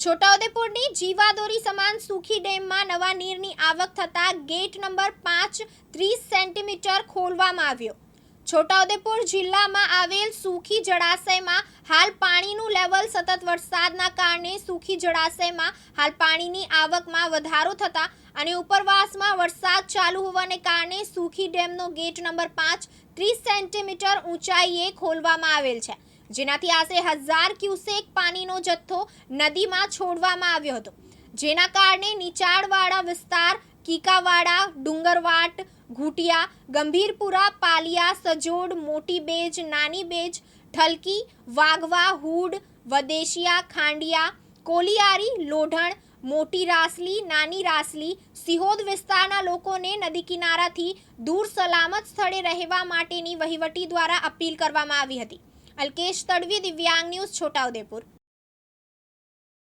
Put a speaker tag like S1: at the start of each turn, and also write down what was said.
S1: છોટાઉદેપુરની જીવાદોરી સમાન સુખી ડેમમાં નવા નીરની આવક થતાં ગેટ નંબર પાંચ ત્રીસ સેન્ટીમીટર ખોલવામાં આવ્યો. છોટાઉદેપુર જિલ્લામાં આવેલ સુખી જળાશયમાં હાલ પાણીનું લેવલ સતત વરસાદના કારણે સુખી જળાશયમાં હાલ પાણીની આવકમાં વધારો થતા અને ઉપરવાસમાં વરસાદ ચાલુ હોવાને કારણે સુખી ડેમનો ગેટ નંબર પાંચ ત્રીસ સેન્ટીમીટર ઊંચાઈએ ખોલવામાં આવેલ છે. જેનાથી આશરે હજાર ક્યુસેક પાણીનો જથ્થો નદીમાં છોડવામાં આવ્યો હતો. જેના કારણે નીચાણવાળા વિસ્તાર, કીકાવાડા, ડુંગરવાટ, ઘૂટિયા, ગંભીરપુરા, પાલિયા, સજોડ, મોટી બેજ, નાની બેજ, ઠલકી, વાઘવા, હુડ, વદેશિયા, ખાંડિયા, કોલિયારી, લોઢણ, મોટી રાસલી, નાની રાસલી, સિહોદ વિસ્તારના લોકોને નદી કિનારાથી દૂર સલામત સ્થળે રહેવા માટેની વહીવટી દ્વારા અપીલ કરવામાં આવી હતી. અલ્કેશ તડવી દિવ્યાંગ ન્યૂઝ છોટાઉદેપુર